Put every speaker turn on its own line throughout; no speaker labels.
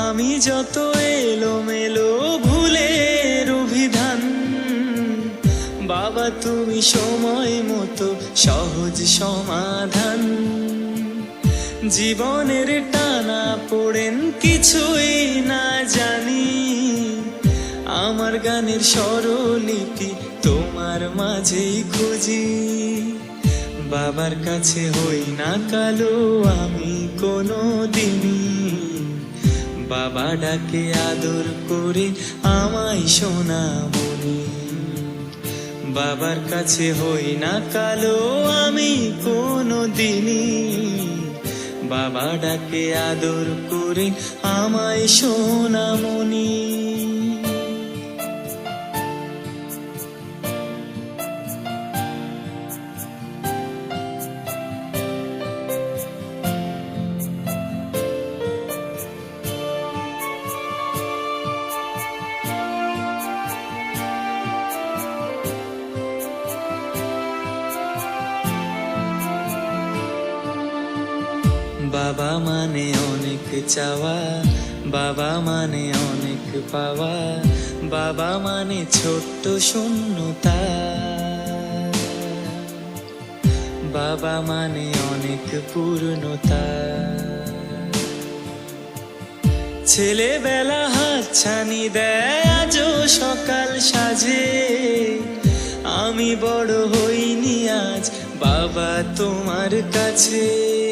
আমি যত এলোমেলো ভুলের অভিধান, বাবা তুমি সময় মতো সহজ সমাধান। জীবনের টানা পড়েন কিছুই না জানি, আমার গানের স্বরলিপি তোমার মাঝেই খুঁজি। বাবার কাছে হই না কালো, আমি কোনো দিনই বাবা ডাকে আদর করে আমায় সোনামণি বাবার কাছে হই না কালো আমি কোনো দিনই। বাবা ডাকে আদর করে আমায় সোনামণি বাবা মানে অনেক চাওয়া, বাবা মানে অনেক পাওয়া, বাবা মানে ছোট্ট শূন্যতা। বাবা মানে অনেক পূর্ণতা। ছেলেবেলা হাত ছানি দেয় আজও সকাল সাজে। আমি বড় হইনি আজ, বাবা তোমার কাছে।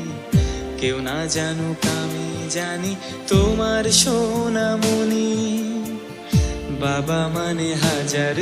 কেউ না জানুক আমি জানি তোমার সোনামণি। বাবা মানে হাজার